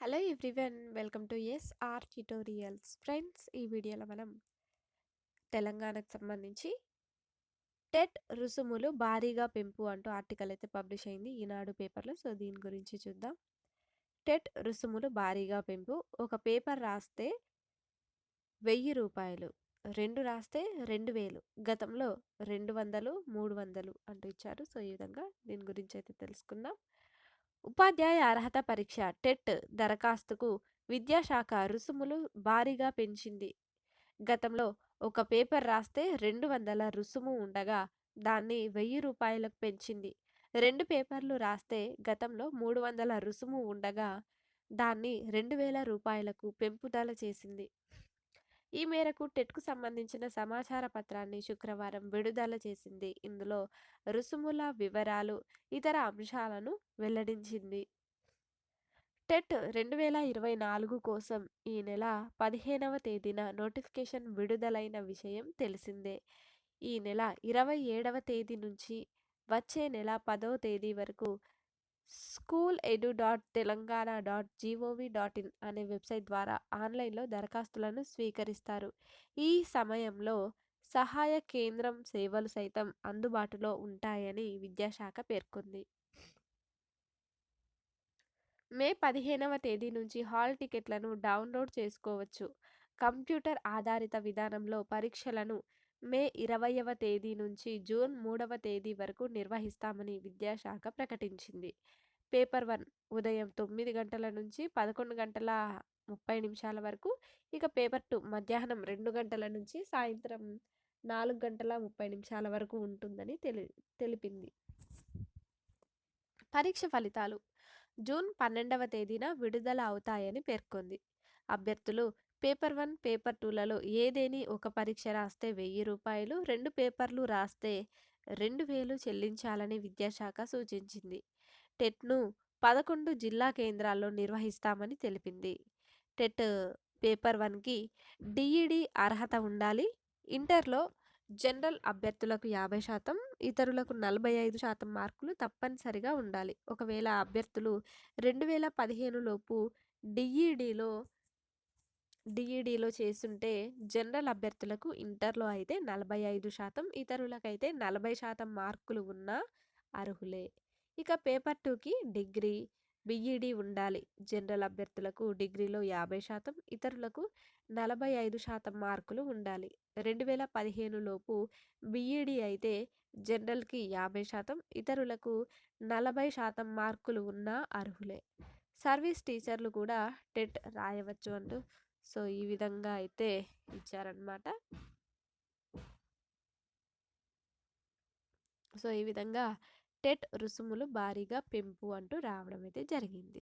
Hello everyone welcome to S R tutorials. Friends ఈ వీడియోలో మనం తెలంగాణకు సంబంధించి టెట్ రుసుములు భారీగా పెంపు అంటూ ఆర్టికల్ అయితే పబ్లిష్ అయింది ఈనాడు పేపర్లో. సో దీని గురించి చూద్దాం. టెట్ రుసుములు భారీగా పెంపు. ఒక పేపర్ రాస్తే వెయ్యి రూపాయలు రెండు రాస్తే రెండు వేలు గతంలో రెండు వందలు మూడు వందలు అంటూ ఇచ్చారు. సో ఈ విధంగా దీని గురించి అయితే తెలుసుకుందాం. ఉపాధ్యాయ అర్హత పరీక్ష టెట్ దరఖాస్తుకు విద్యాశాఖ రుసుములు భారీగా పెంచింది. గతంలో ఒక పేపర్ రాస్తే రెండు వందల రుసుము ఉండగా దాన్ని వెయ్యి రూపాయలకు పెంచింది. రెండు పేపర్లు రాస్తే గతంలో మూడు వందల రుసుము ఉండగా దాన్ని రెండు వేల రూపాయలకు పెంపుదల చేసింది. ఈ మేరకు టెట్కు సంబంధించిన సమాచార పత్రాన్ని శుక్రవారం విడుదల చేసింది. ఇందులో రుసుముల వివరాలు ఇతర అంశాలను వెల్లడించింది. టెట్ రెండు వేల ఇరవై నాలుగు కోసం ఈ నెల పదిహేనవ తేదీన నోటిఫికేషన్ విడుదలైన విషయం తెలిసిందే. ఈ నెల ఇరవై ఏడవ తేదీ నుంచి వచ్చే నెల పదవ తేదీ వరకు school edu dot Telangana dot G O V dot in అనే వెబ్సైట్ ద్వారా ఆన్లైన్లో దరఖాస్తులను స్వీకరిస్తారు. ఈ సమయంలో సహాయ కేంద్రం సేవలు సైతం అందుబాటులో ఉంటాయని విద్యాశాఖ పేర్కొంది. మే పదిహేనవ తేదీ నుంచి హాల్ టికెట్లను డౌన్లోడ్ చేసుకోవచ్చు. కంప్యూటర్ ఆధారిత విధానంలో పరీక్షలను మే ఇరవైవ తేదీ నుంచి జూన్ మూడవ తేదీ వరకు నిర్వహిస్తామని విద్యాశాఖ ప్రకటించింది. పేపర్ వన్ ఉదయం తొమ్మిది గంటల నుంచి పదకొండు గంటల ముప్పై నిమిషాల వరకు ఇక పేపర్ టూ మధ్యాహ్నం రెండు గంటల నుంచి సాయంత్రం నాలుగు గంటల ముప్పై నిమిషాల వరకు ఉంటుందని తెలి తెలిపింది. పరీక్ష ఫలితాలు. జూన్ పన్నెండవ తేదీన విడుదల అవుతాయని పేర్కొంది. అభ్యర్థులు పేపర్ వన్ పేపర్ టూలలో ఏదేని ఒక పరీక్ష రాస్తే వెయ్యి రూపాయలు రెండు పేపర్లు రాస్తే రెండు వేలు చెల్లించాలని విద్యాశాఖ సూచించింది. టెట్ను పదకొండు జిల్లా కేంద్రాల్లో నిర్వహిస్తామని తెలిపింది. టెట్ పేపర్ వన్కి డిఈడి అర్హత ఉండాలి ఇంటర్లో జనరల్ అభ్యర్థులకు యాభై శాతం ఇతరులకు నలభై ఐదు శాతం మార్కులు తప్పనిసరిగా ఉండాలి. ఒకవేళ అభ్యర్థులు రెండు వేల పదిహేను లోపు డిఈడిలో డిఈడిలో చేస్తుంటే జనరల్ అభ్యర్థులకు ఇంటర్లో అయితే నలభై ఐదు శాతం ఇతరులకైతే నలభై శాతం మార్కులు ఉన్న అర్హులే. ఇక పేపర్ టూకి డిగ్రీ బిఈడి ఉండాలి. జనరల్ అభ్యర్థులకు డిగ్రీలో యాభై శాతం ఇతరులకు నలభై ఐదు శాతం మార్కులు ఉండాలి. రెండు వేల పదిహేను లోపు బిఈడి అయితే జనరల్కి యాభై శాతం ఇతరులకు నలభై శాతం మార్కులు ఉన్న అర్హులే. సర్వీస్ టీచర్లు కూడా టెట్ రాయవచ్చు అంటూ సో ఈ విధంగా అయితే ఇచ్చారనమాట సో ఈ విధంగా టెట్ రుసుములు భారీగా పెంపు అంటూ రావడం అయితే జరిగింది.